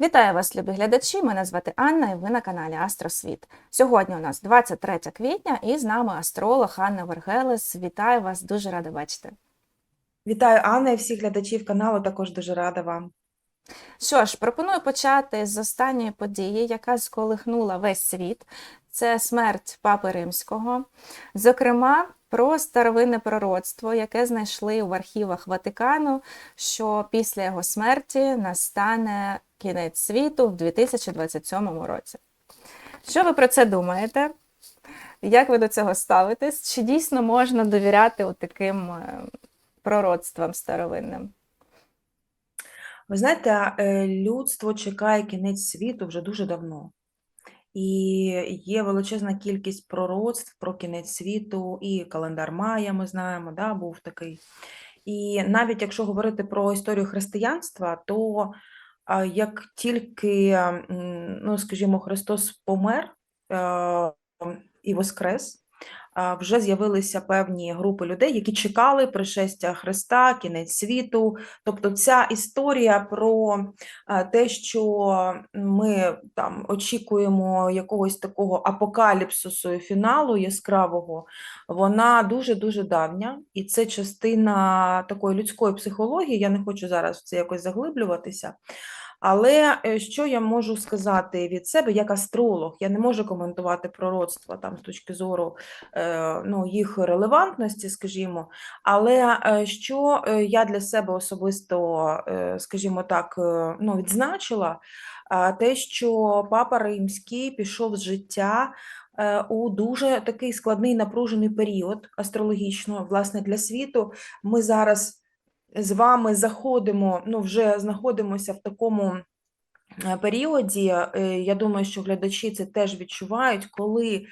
Вітаю вас, любі глядачі! Мене звати Анна і ви на каналі Астросвіт. Сьогодні у нас 23 квітня і з нами астролог Анна Вергелес. Вітаю вас, дуже рада бачити. Вітаю, Анна, і всіх глядачів каналу. Також дуже рада вам. Що ж, пропоную почати з останньої події, яка сколихнула весь світ. Це смерть Папи Римського. Зокрема, про старовинне пророцтво, яке знайшли в архівах Ватикану, що після його смерті настане кінець світу в 2027 році. Що ви про це думаєте? Як ви до цього ставитесь? Чи дійсно можна довіряти таким е, пророцтвам старовинним? Ви знаєте, е, людство чекає кінець світу вже дуже давно. І є величезна кількість пророцтв про кінець світу, і календар Майя, ми знаємо, да, був такий. І навіть якщо говорити про історію християнства, то як тільки, ну, скажімо, Христос помер е, і воскрес, вже з'явилися певні групи людей, які чекали пришестя Христа, кінець світу. Тобто ця історія про те, що ми там очікуємо якогось такого апокаліпсису і фіналу яскравого, вона дуже-дуже давня, і це частина такої людської психології. Я не хочу зараз в це якось заглиблюватися. Але е, що я можу сказати від себе як астролог? Я не можу коментувати пророцтва там з точки зору е, ну, їх релевантності, скажімо. Але е, що я для себе особисто, скажімо так, ну, відзначила, те, що Папа Римський пішов з життя у дуже такий складний напружений період астрологічно, власне, для світу. Ми зараз з вами заходимо, ну, вже знаходимося в такому е, періоді. е, Я думаю, що глядачі це теж відчувають, коли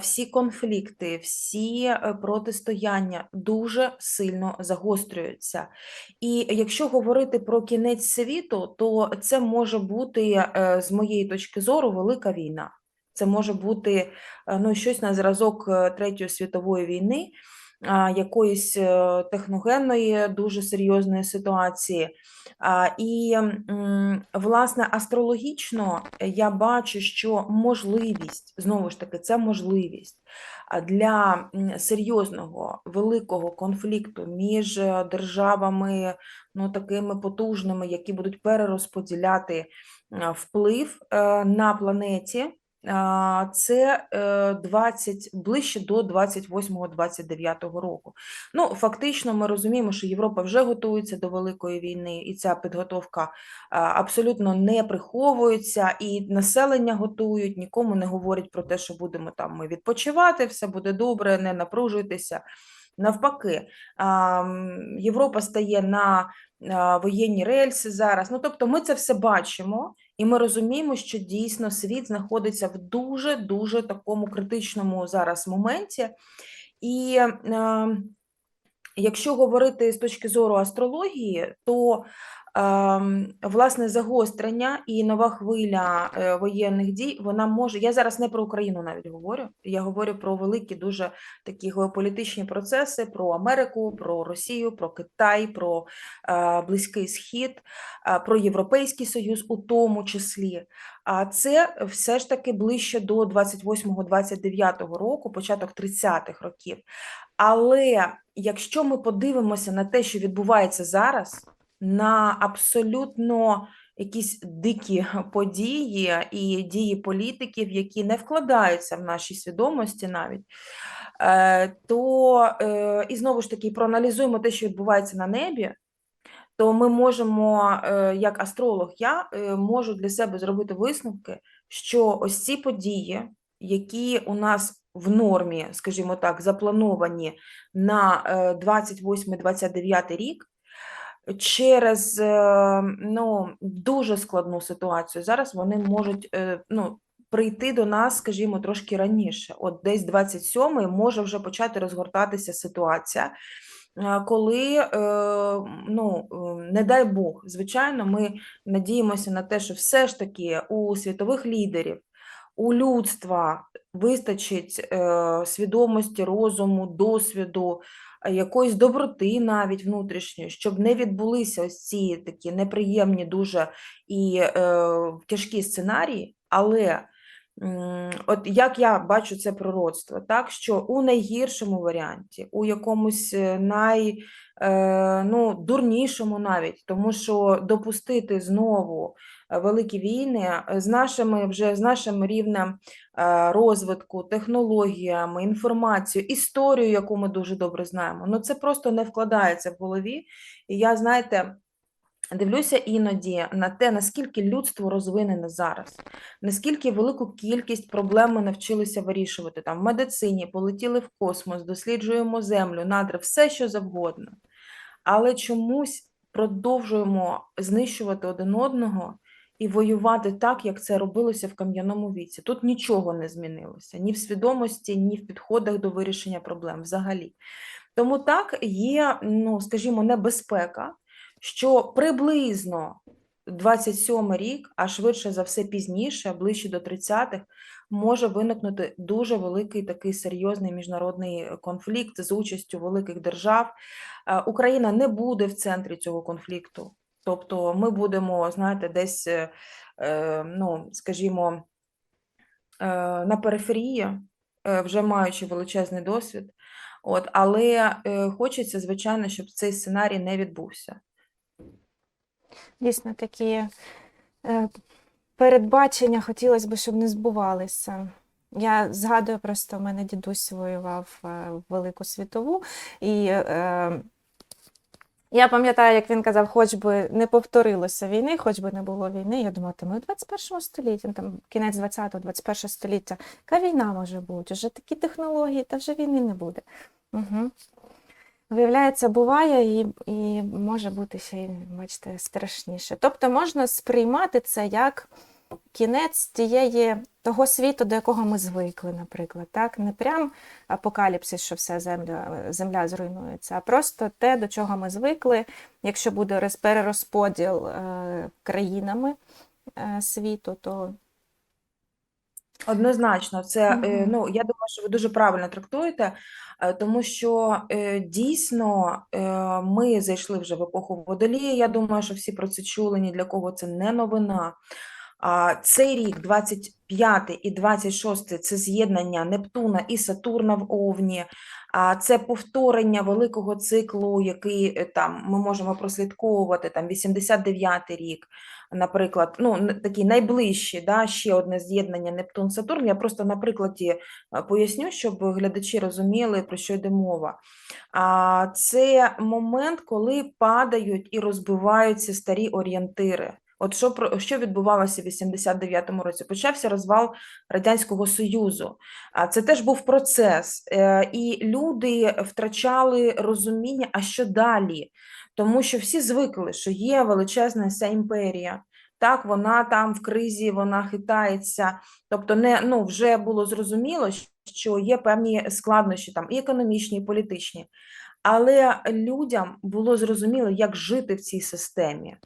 всі конфлікти, всі е, протистояння дуже сильно загострюються. І якщо говорити про кінець світу, то це може бути, з моєї точки зору, велика війна. Це може бути ну, щось на зразок Третьої світової війни, якоїсь е, техногенної дуже серйозної ситуації. І, власне, астрологічно я бачу, що можливість, знову ж таки, це можливість для серйозного великого конфлікту між е, державами, ну, такими потужними, які будуть перерозподіляти вплив е, на планеті. Це е, 20, ближче до 28-29 року. Ну, фактично, ми розуміємо, що Європа вже готується до великої війни, і ця підготовка абсолютно не приховується, і населення готують, нікому не говорять про те, що будемо там ми відпочивати, все буде добре, не напружуйтеся. Навпаки, Європа стає на воєнні рельси зараз. Ну, тобто, ми це все бачимо. І ми розуміємо, що дійсно світ знаходиться в дуже-дуже такому критичному зараз моменті. І е, якщо говорити з точки зору астрології, то власне загострення і нова хвиля е, воєнних дій, вона може. Я зараз не про Україну навіть говорю. Я говорю про великі дуже такі геополітичні процеси: про Америку, про Росію, про Китай, про е, Близький Схід, е, про Європейський Союз, у тому числі. А це все ж таки ближче до 28-29 року, початок 30-х років. Але якщо ми подивимося на те, що відбувається зараз, на абсолютно якісь дикі події і дії політиків, які не вкладаються в нашій свідомості навіть, е, то е, і знову ж таки проаналізуємо те, що відбувається на небі, то ми можемо, е, як астролог, я можу для себе зробити висновки, що ось ці події, які у нас в нормі, скажімо так, заплановані на 28-29 рік, через е, ну, дуже складну ситуацію, зараз вони можуть е, ну, прийти до нас, скажімо, трошки раніше. От десь 27-й може вже почати розгортатися ситуація. е, Коли, ну, не дай Бог, звичайно, ми надіємося на те, що все ж таки у світових лідерів, у людства вистачить свідомості, розуму, досвіду якоїсь доброти навіть внутрішньої, щоб не відбулися ось ці такі неприємні дуже і е, тяжкі сценарії, але от як я бачу це пророцтво, так що у найгіршому варіанті, у якомусь е, най е, ну, дурнішому навіть, тому що допустити знову е, великі війни е, з нашими вже з нашим рівнем е, розвитку, технологіями, інформацією, історією, яку ми дуже добре знаємо. Ну це просто не вкладається в голові. І я, знаєте, дивлюся іноді на те, наскільки людство розвинене зараз, наскільки велику кількість проблем ми навчилися вирішувати там в медицині, полетіли в космос, досліджуємо землю, надри, все що завгодно. Але чомусь продовжуємо знищувати один одного і воювати так, як це робилося в кам'яному віці. Тут нічого не змінилося ні в свідомості, ні в підходах до вирішення проблем взагалі. Тому так є, ну, скажімо, небезпека, що приблизно 27 рік, а швидше за все пізніше, ближче до 30-х, може виникнути дуже великий такий серйозний міжнародний конфлікт з участю великих держав. Е, Україна не буде в центрі цього конфлікту. Тобто ми будемо, знаєте, десь, е, е, ну, скажімо, е, на периферії, вже маючи величезний досвід. От, але хочеться, звичайно, щоб цей сценарій не відбувся. Дійсно, такі передбачення хотілося б, щоб не збувалися. Я згадую, просто в мене дідусь воював в Велику світову, і я пам'ятаю, як він казав, хоч би не повторилося війни, хоч би не було війни. Я ми у 21 столітті, ну, там кінець 20-го, 21 століття. Яка війна може бути? Вже такі технології, та вже війни не буде. Угу. Виявляється, буває і, і може бути ще бачите, страшніше. Тобто можна сприймати це як кінець тієї того світу, до якого ми звикли, наприклад. Так? Не прям апокаліпсис, що вся земля, земля зруйнується, а просто те, до чого ми звикли. Якщо буде перерозподіл е, країнами е, світу, то Однозначно, це е, ну я думаю, що ви дуже правильно трактуєте, тому що дійсно ми зайшли вже в епоху водолія. Я думаю, що всі про це чули, ні для кого це не новина. Цей рік, 25 і 26, це з'єднання Нептуна і Сатурна в Овні. Це повторення великого циклу, який е, там ми можемо прослідковувати, там 89 рік, наприклад, ну такі найближчі, да, ще одне з'єднання Нептун-Сатурн. Я просто на прикладі е, поясню, щоб глядачі розуміли, про що йде мова. А це момент, коли падають і розбиваються старі орієнтири. От що про що відбувалося в 89-му році? Почався розвал Радянського Союзу. А це теж був процес, е, і люди втрачали розуміння, а що далі? Тому що всі звикли, що є величезна ця імперія. Так, вона там в кризі, вона хитається. Тобто, не ну вже було зрозуміло, що є певні складнощі там і економічні, і політичні. Але людям було зрозуміло, як жити в цій системі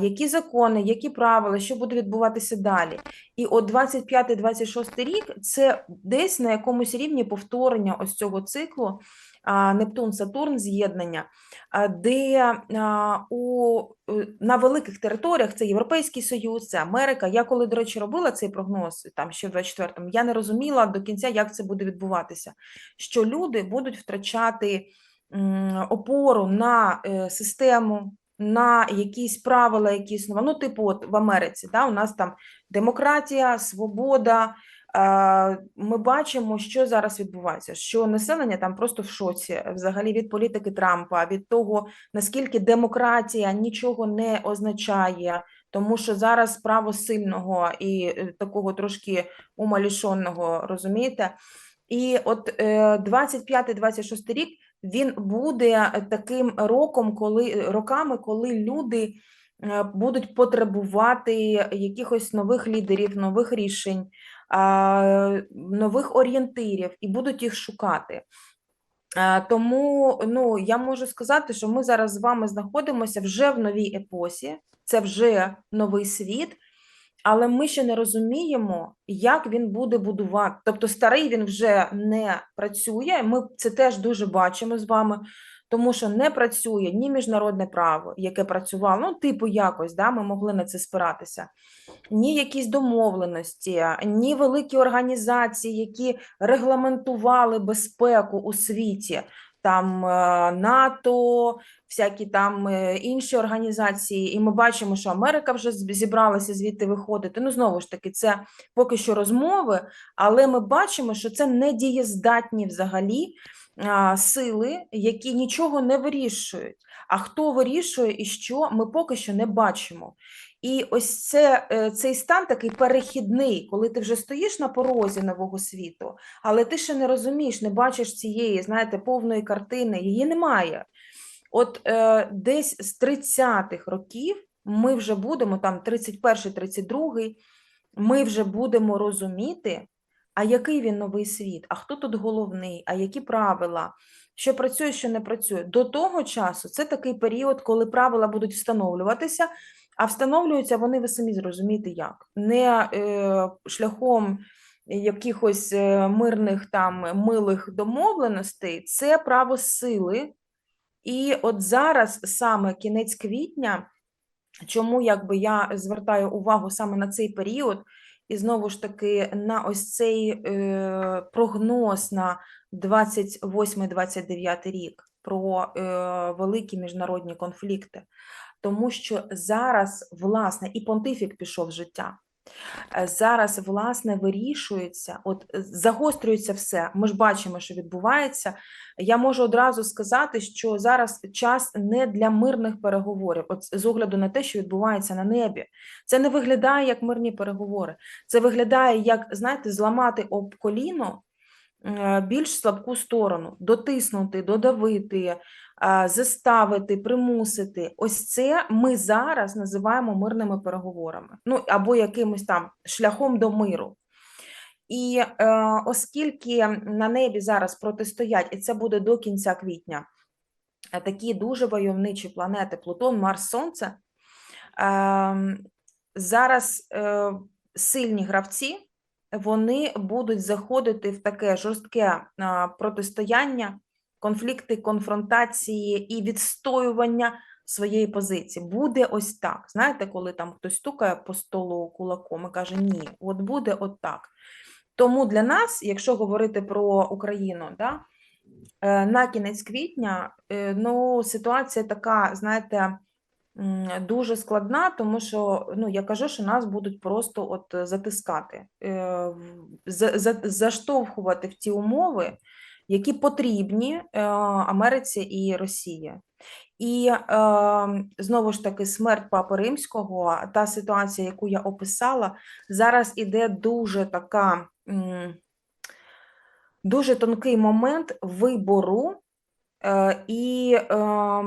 які закони, які правила, що буде відбуватися далі. І от 25-26 рік це десь на якомусь рівні повторення ось цього циклу Нептун-Сатурн з'єднання, де у, е, на великих територіях це Європейський Союз, це Америка. Я коли, до речі, робила цей прогноз там ще в 24-му, я не розуміла до кінця, як це буде відбуватися. Що люди будуть втрачати опору на е, систему, на якісь правила, які існували. Ну, типу, от в Америці, да, у нас там демократія, свобода. Е, Ми бачимо, що зараз відбувається, що населення там просто в шоці взагалі від політики Трампа, від того, наскільки демократія нічого не означає, тому що зараз право сильного і е, такого трошки умалішонного, розумієте? І от е, 25-26 рік він буде таким роком, коли роками, коли люди е, будуть потребувати якихось нових лідерів, нових рішень, нових орієнтирів і будуть їх шукати. Е, Тому ну, я можу сказати, що ми зараз з вами знаходимося вже в новій епосі, це вже новий світ. Але ми ще не розуміємо, як він буде будувати. Тобто старий він вже не працює. Ми це теж дуже бачимо з вами, тому що не працює ні міжнародне право, яке працювало, ну, типу, якось, да, ми могли на це спиратися, ні якісь домовленості, ні великі організації, які регламентували безпеку у світі. Там е, НАТО, всякі там е, інші організації, і ми бачимо, що Америка вже зібралася звідти виходити. Ну, знову ж таки, це поки що розмови, але ми бачимо, що це недієздатні взагалі сили, які нічого не вирішують. А хто вирішує і що, ми поки що не бачимо. І ось це, е, цей стан такий перехідний, коли ти вже стоїш на порозі нового світу, але ти ще не розумієш, не бачиш цієї, знаєте, повної картини, її немає. От е, десь з 30-х років ми вже будемо, там 31-й, 32-й, ми вже будемо розуміти, а який він новий світ, а хто тут головний, а які правила, що працює, що не працює. До того часу це такий період, коли правила будуть встановлюватися, а встановлюються вони, ви самі зрозумієте, як. Не е, шляхом якихось е, мирних там милих домовленостей, це право сили. І от зараз саме кінець квітня, чому якби я звертаю увагу саме на цей період, і знову ж таки на ось цей е, прогноз на 28-29 рік про е, великі міжнародні конфлікти, тому що зараз, власне, і понтифік пішов з життя. Е, Зараз, власне, вирішується, от е, загострюється все. Ми ж бачимо, що відбувається. Я можу одразу сказати, що зараз час не для мирних переговорів, от з огляду на те, що відбувається на небі. Це не виглядає як мирні переговори. Це виглядає як, знаєте, зламати об коліно більш слабку сторону, дотиснути, додавити, е, заставити, примусити. Ось це ми зараз називаємо мирними переговорами. Ну або якимось там шляхом до миру. І е, оскільки на небі зараз протистоять, і це буде до кінця квітня, е, такі дуже войовничі планети Плутон, Марс, Сонце, е, зараз е, сильні гравці, вони будуть заходити в таке жорстке протистояння, конфлікти, конфронтації і відстоювання своєї позиції. Буде ось так. Знаєте, коли там хтось стукає по столу кулаком і каже, ні, от буде от так. Тому для нас, якщо говорити про Україну, да, е, на кінець квітня, е, ну, ситуація така, знаєте, дуже складна, тому що ну, я кажу, що нас будуть просто от е, затискати, е, за- за- заштовхувати в ті умови, які потрібні е, Америці і Росії. І е, знову ж таки, смерть Папи Римського, та ситуація, яку я описала, зараз іде дуже така, дуже тонкий момент вибору е, і е,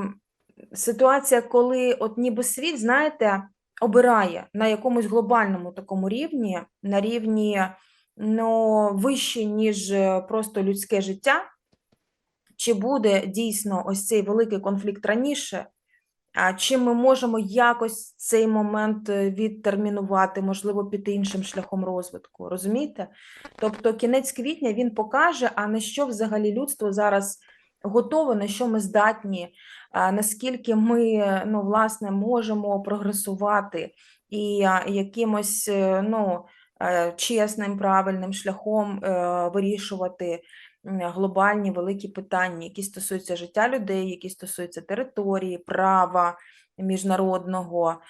ситуація, коли от ніби світ, знаєте, обирає на якомусь глобальному такому рівні, на рівні ну, вище, ніж е, просто людське життя, чи буде дійсно ось цей великий конфлікт раніше, а чи ми можемо якось цей момент е, відтермінувати, можливо, піти іншим шляхом розвитку, розумієте? Тобто кінець квітня він покаже, а на що взагалі людство зараз готове, на що ми здатні, наскільки ми ну, власне, можемо прогресувати і якимось е, ну, е, чесним, правильним шляхом е, вирішувати глобальні великі питання, які стосуються життя людей, які стосуються території, права міжнародного,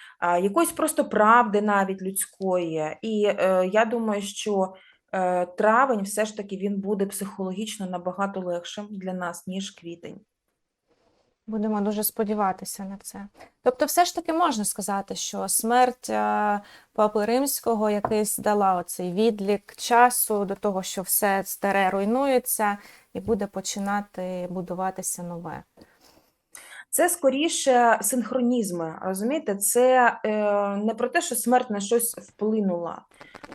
якоїсь просто правди навіть людської. І я думаю, що травень все ж таки він буде психологічно набагато легшим для нас, ніж квітень. Будемо дуже сподіватися на це. Тобто, все ж таки можна сказати, що смерть е, Папи Римського якийсь дала оцей відлік часу до того, що все старе руйнується і буде починати будуватися нове. Це скоріше синхронізми, розумієте? Це е, не про те, що смерть на щось вплинула,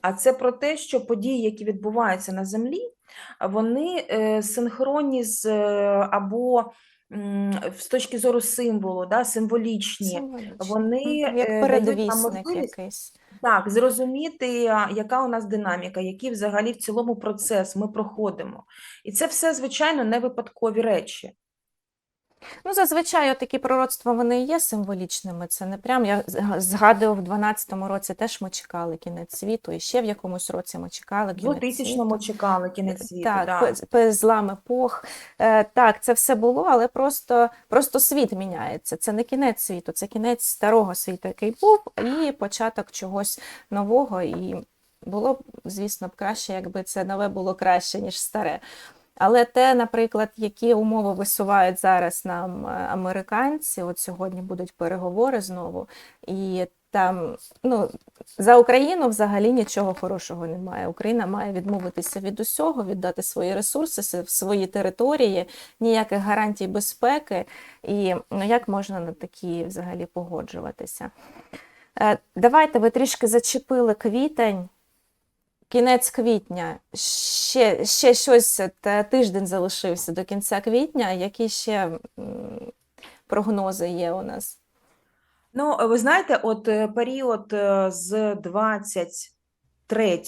а це про те, що події, які відбуваються на землі, вони е, синхронні з е, або з точки зору символу, да, символічні, Символічно. вони Як е, передвісник якийсь. так, зрозуміти, яка у нас динаміка, який взагалі в цілому процес ми проходимо. І це все, звичайно, не випадкові речі. Ну, зазвичай такі пророцтва вони є символічними. Це не прям. Я згадую, в 12-му році теж ми чекали кінець світу, і ще в якомусь році ми чекали кінець 2000-му чекали кінець світу. Так, да. злам епох. Е, Так, це все було, але просто, просто світ міняється. Це не кінець світу, це кінець старого світу, який був, і початок чогось нового. І було б, звісно, б краще, якби це нове було краще, ніж старе. Але те, наприклад, які умови висувають зараз нам е, американці, от сьогодні будуть переговори знову, і там ну, за Україну взагалі нічого хорошого немає. Україна має відмовитися від усього, віддати свої ресурси, свої території, ніяких гарантій безпеки. І ну, як можна на такі взагалі погоджуватися? Е, Давайте ви трішки зачепили квітень. Кінець квітня, ще, ще щось та тиждень залишився до кінця квітня. Які ще прогнози є у нас? Ну, ви знаєте, от е, період е, з 23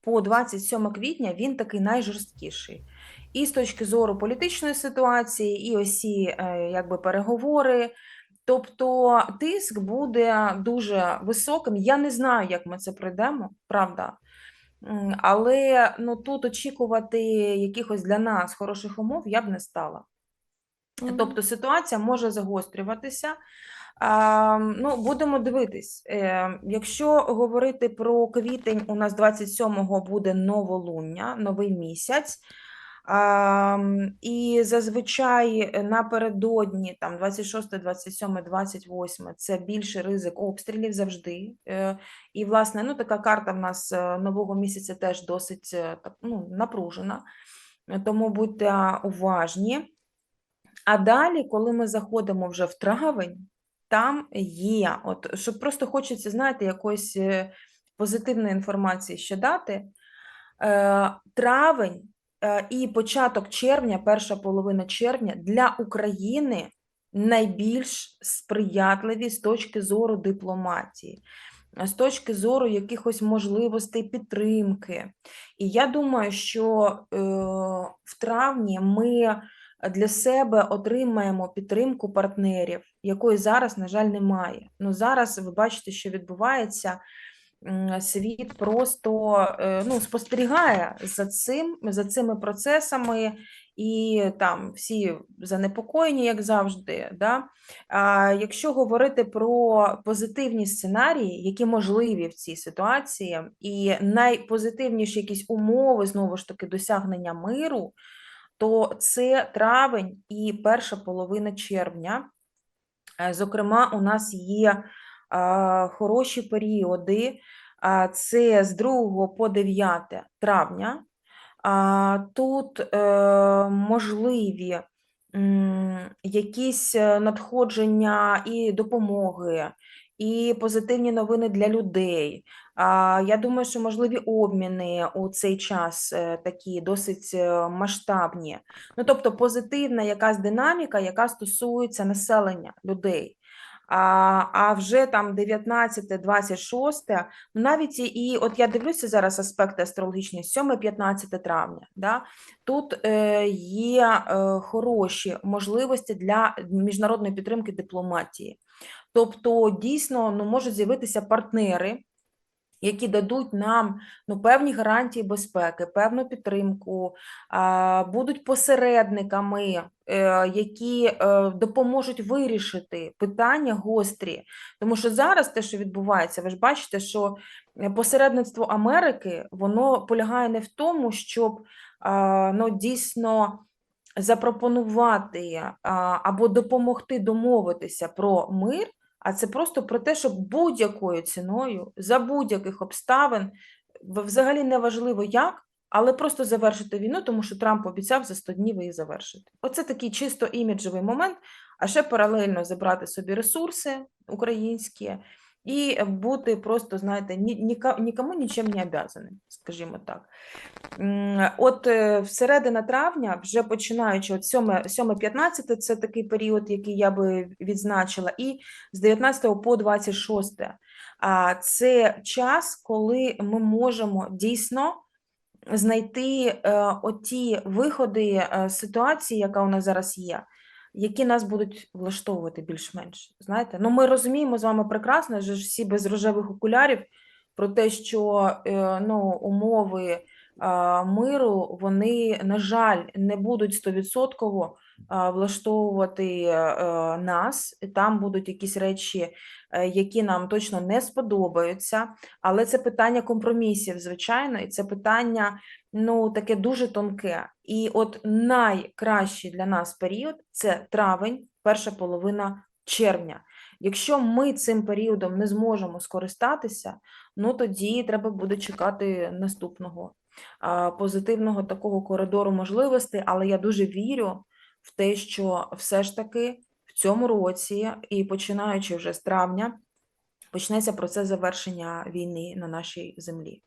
по 27 квітня він такий найжорсткіший. І з точки зору політичної ситуації, і осі якби переговори. Тобто тиск буде дуже високим. Я не знаю, як ми це пройдемо, правда. Але ну, тут очікувати якихось для нас хороших умов я б не стала. Тобто ситуація може загострюватися. А, ну, будемо дивитись. Е, якщо говорити про квітень, у нас 27-го буде новолуння, новий місяць. І зазвичай е, напередодні, там 26, 27, 28, це більший ризик обстрілів завжди. Е, і, власне, ну, така карта в нас е, нового місяця теж досить ну, напружена. Тому будьте уважні. А далі, коли ми заходимо вже в травень, там є, от, щоб просто хочеться, знаєте, якоїсь позитивної інформації ще дати. Травень і початок червня, перша половина червня для України найбільш сприятливі з точки зору дипломатії, е, з точки зору якихось можливостей підтримки. І я думаю, що е, в травні ми для себе отримаємо підтримку партнерів, якої зараз, на жаль, немає. Ну зараз ви бачите, що відбувається. Світ просто е, ну, спостерігає за цим, за цими процесами, і там всі занепокоєні, як завжди. Да? А якщо говорити про позитивні сценарії, які можливі в цій ситуації, і найпозитивніші якісь умови знову ж таки досягнення миру, то це травень і перша половина червня. Е, Зокрема, у нас є хороші періоди. Це з 2 по 9 травня. Тут е, можливі якісь е, надходження і допомоги, і позитивні новини для людей. Я думаю, що можливі обміни у цей час е, такі досить масштабні. Ну, тобто позитивна якась динаміка, яка стосується населення людей. А, вже там 19, 26, ну навіть і, от я дивлюся зараз аспекти астрологічні, 7-15 травня. Да? Тут е, є е, хороші можливості для міжнародної підтримки дипломатії. Тобто, дійсно, ну, можуть з'явитися партнери, які дадуть нам ну, певні гарантії безпеки, певну підтримку, будуть посередниками, е, які е, допоможуть вирішити питання гострі. Тому що зараз те, що відбувається, ви ж бачите, що посередництво Америки воно полягає не в тому, щоб ну, дійсно запропонувати або допомогти домовитися про мир. А це просто про те, щоб будь-якою ціною, за будь-яких обставин, взагалі не важливо як, але просто завершити війну, тому що Трамп обіцяв за 100 днів її завершити. Оце такий чисто іміджовий момент, а ще паралельно забрати собі ресурси українські і бути просто, знаєте, нікому нічим не обязаним, скажімо так. От е, всередина травня, вже починаючи от 7-15, це такий період, який я би відзначила, і з 19 по 26. А це час, коли ми можемо дійсно знайти е, оті виходи е, ситуації, яка у нас зараз є, які нас будуть влаштовувати більш-менш. Знаєте, ну ми розуміємо з вами прекрасно, ж всі без рожевих окулярів про те, що е, ну, умови миру, вони, на жаль, не будуть стовідсотково влаштовувати е, нас. Там будуть якісь речі, е, які нам точно не сподобаються. Але це питання компромісів, звичайно, і це питання ну, таке дуже тонке. І от найкращий для нас період це травень, перша половина червня. Якщо ми цим періодом не зможемо скористатися, ну тоді треба буде чекати наступного позитивного такого коридору можливостей, але я дуже вірю в те, що все ж таки в цьому році, і починаючи вже з травня, почнеться процес завершення війни на нашій землі.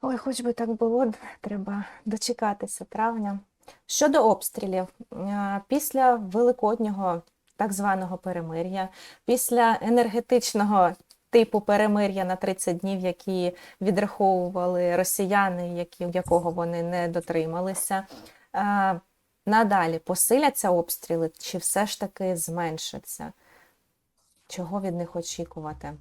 Ой, хоч би так було, треба дочекатися травня. Щодо обстрілів, е, після великоднього так званого перемир'я, після енергетичного типу перемир'я на 30 днів, які відраховували росіяни, які, якого вони не дотрималися, е, надалі посиляться обстріли чи все ж таки зменшаться? Чого від них очікувати?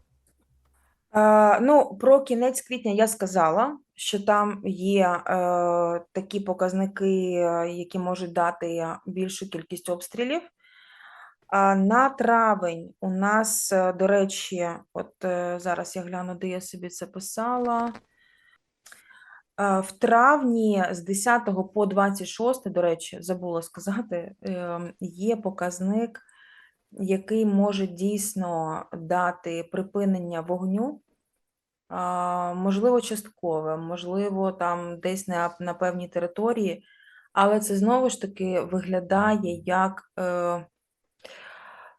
Е, Ну, про кінець квітня я сказала, що там є е, такі показники, е, які можуть дати більшу кількість обстрілів. А на травень у нас, е, до речі, от е, зараз я гляну, де я собі це писала. Е, В травні з 10 по 26, до речі, забула сказати, е, є показник, який може дійсно дати припинення вогню. Можливо, часткове, можливо, там десь на, на певній території, але це знову ж таки виглядає як е,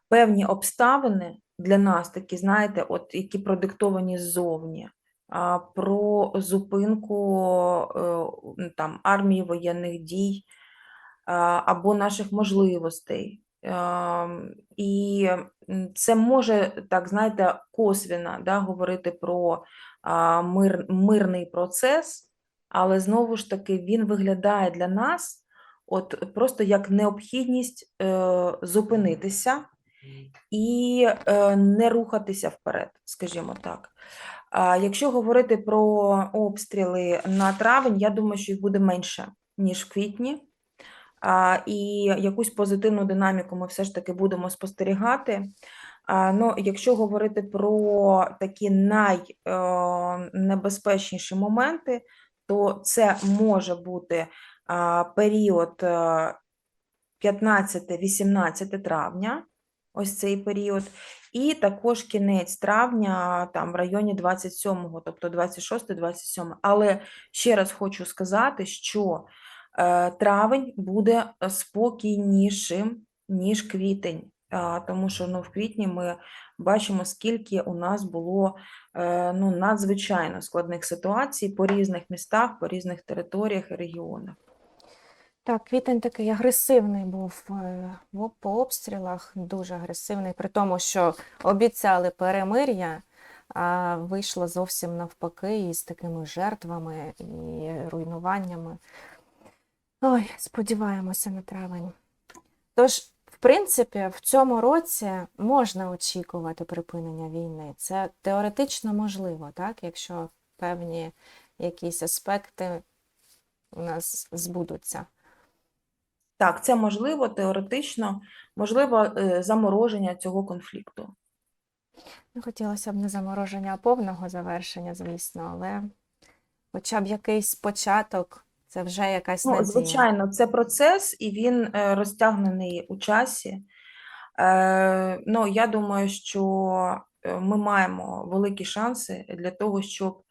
певні обставини для нас, такі, знаєте, от які продиктовані ззовні, про зупинку е, там, армії воєнних дій або наших можливостей. Ем, І це може, так, знаєте, косвіно да, говорити про мир, мирний процес, але знову ж таки він виглядає для нас от просто як необхідність е, зупинитися і е, не рухатися вперед, скажімо так. Якщо говорити про обстріли на травень, я думаю, що їх буде менше, ніж в квітні. І якусь позитивну динаміку ми все ж таки будемо спостерігати. Ну, якщо говорити про такі найнебезпечніші моменти, то це може бути період е, 15-18 травня, ось цей період, і також кінець травня, там в районі 27-го, тобто 26-27. Але ще раз хочу сказати, що е, травень буде спокійнішим, ніж квітень. Тому що ну, в квітні ми бачимо, скільки у нас було е, ну, надзвичайно складних ситуацій по різних містах, по різних територіях і регіонах. Так, квітень такий агресивний був е, по обстрілах, дуже агресивний, при тому, що обіцяли перемир'я, а вийшло зовсім навпаки, із такими жертвами і руйнуваннями. Ой, сподіваємося на травень. Тож, в принципі, в цьому році можна очікувати припинення війни. Це теоретично можливо, так, якщо певні якісь аспекти у нас збудуться. Так, це можливо теоретично, можливо е, замороження цього конфлікту. Ну, хотілося б не замороження, а повного завершення, звісно, але хоча б якийсь початок, це вже якась Ну, звичайно, це процес, і він е, розтягнений у часі. Е, Ну, я думаю, що е, ми маємо великі шанси для того, щоб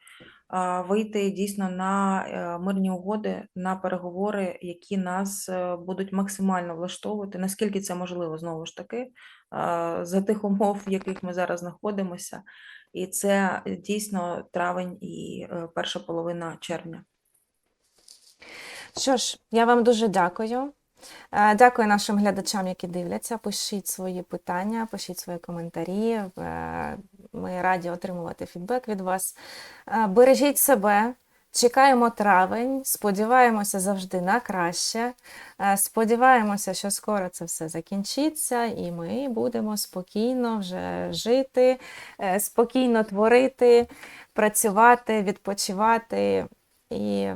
вийти дійсно на е, мирні угоди, на переговори, які нас е, будуть максимально влаштовувати, наскільки це можливо, знову ж таки, за тих умов, в яких ми зараз знаходимося. І це дійсно травень і е, перша половина червня. Що ж, я вам дуже дякую. Е, Дякую нашим глядачам, які дивляться. Пишіть свої питання, пишіть свої коментарі. Е, Ми раді отримувати фідбек від вас. Е, Бережіть себе. Чекаємо травень, сподіваємося завжди на краще. Сподіваємося, що скоро це все закінчиться, і ми будемо спокійно вже жити, спокійно творити, працювати, відпочивати, і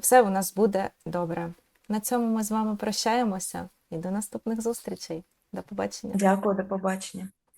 все у нас буде добре. На цьому ми з вами прощаємося і до наступних зустрічей. До побачення. Дякую, до побачення.